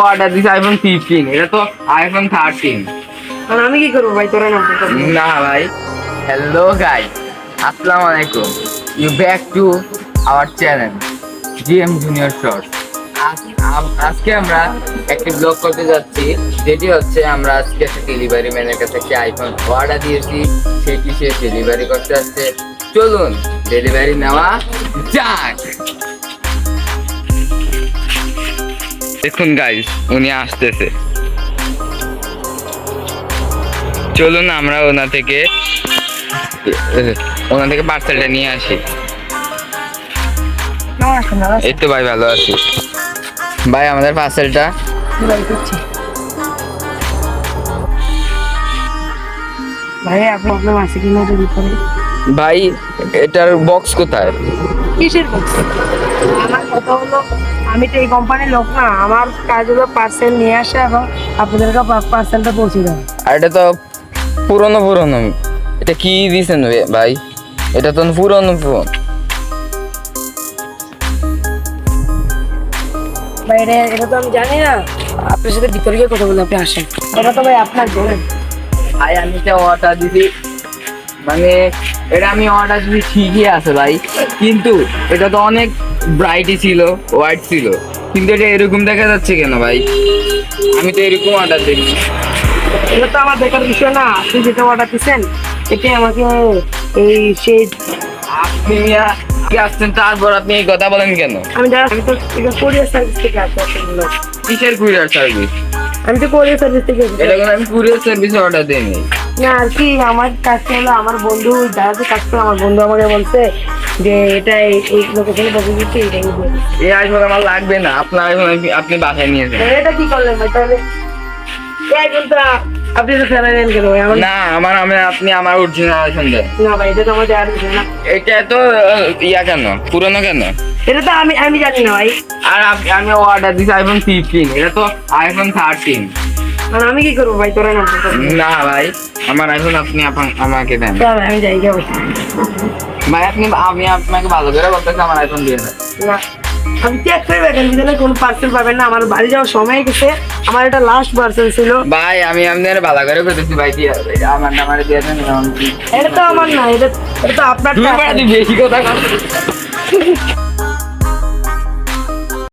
Order দিছে iPhone fifteen এটা তো আইফোন থার্টিন আমি কি করব ভাই? তোরা না না ভাই। হ্যালো গাই আসসালামু আলাইকুম। You back to our channel GM junior আজকে আমরা একটি ব্লগ করতে যাচ্ছি যেটি হচ্ছে আমরা আজকে একটা ডেলিভারি ম্যানের কাছে একটি আইফোন অর্ডার দিয়েছি সেটি সে ডেলিভারি করতে যাচ্ছে চলুন ডেলিভারি নেওয়া যাক। দেখুন গাইস উনি আসতেছে। চলুন আমরা ওনা থেকে ওনা থেকে পার্সেলটা নিয়ে আসি। এই তো ভাই ভালো আছি। ভাই আমাদের পার্সেলটা ভাই আপনি প্রবলেম আছে কিনা যদি করে ভাই এটার বক্স কোথায়? কিসের বক্স আমার কথা হলো আমি তো এই কোম্পানির লোক না আমার কাজ হলো পার্সেল নিয়ে আসা এবং আপনাদেরকে পার্সেলটা পৌঁছে দেওয়া আর এটা তো পুরনো পুরনো এটা কি দিয়েছেন ভাই? এটা তো পুরনো ফোন ভাই এটা এটা তো আমি জানি না। আপনার সাথে ভিতরে গিয়ে কথা বলে আপনি আসেন। এটা তো ভাই আপনার বলেন ভাই আমি এটা অর্ডার দিছি। মানে এটা আমি অর্ডার দিছি ঠিকই আছে ভাই কিন্তু এটা তো অনেক ব্রাইটই ছিল হোয়াইট ছিল। কিন্তু এটা এরকম দেখা যাচ্ছে কেন ভাই? আমি তো এরকম অর্ডার দিই এটা তো আমার দেখার বিষয় না। আপনি যেটা অর্ডার দিচ্ছেন এটাই আমাকে এই সেই আপনি আসছেন তারপর আপনি এই কথা বলেন কেন? আমি যারা আমি তো এটা কোরিয়ার সার্ভিস থেকে আসছি। কিসের কুরিয়ার সার্ভিস আমি তো কোরিয়ার সার্ভিস থেকে। এটা আমি কুরিয়ার সার্ভিসে অর্ডার দিইনি। না আর কি আমার কাছে হলো আমার বন্ধু যারা কাজ করে আমার বন্ধু আমাকে বলছে যে এটা এই লোকেশনে বসে দিচ্ছি এটাই এই আইফোন আমার লাগবে না আপনার আইফোন আপনি বাসায় নিয়ে যান। এটা কি করলেন ভাই তাহলে? এই আইফোনটা আপনি তো ফেলে নেন কেন না আমার আমি আপনি আমার অরিজিনাল আইফোন দেন। না ভাই এটা তো আমাদের আর বিষয় না। এটা তো ইয়া কেন? পুরনো কেন? এটা তো আমি আমি জানি না ভাই। আর আমি অর্ডার দিছি আইফোন ফিফটিন এটা তো আইফোন থার্টিন মানে আমি কি করব ভাই তোরা না না ভাই আমার আইফোন আপনি আমাকে দেন। আমি যাই যাব ভাই আপনি আমি আপনাকে ভালো করে বলতেছি আমার আইফোন দিয়ে দেন না আমি চেক করে দেখেন ভিতরে কোনো পার্সেল পাবেন না। আমার বাড়ি যাওয়ার সময় গেছে আমার এটা লাস্ট পার্সেল ছিল। ভাই আমি আপনার ভালো করে বলতেছি ভাই দিয়ে আমার নাম্বারে দিয়ে দেন এটা তো আমার না এটা এটা তো আপনার বেশি কথা কর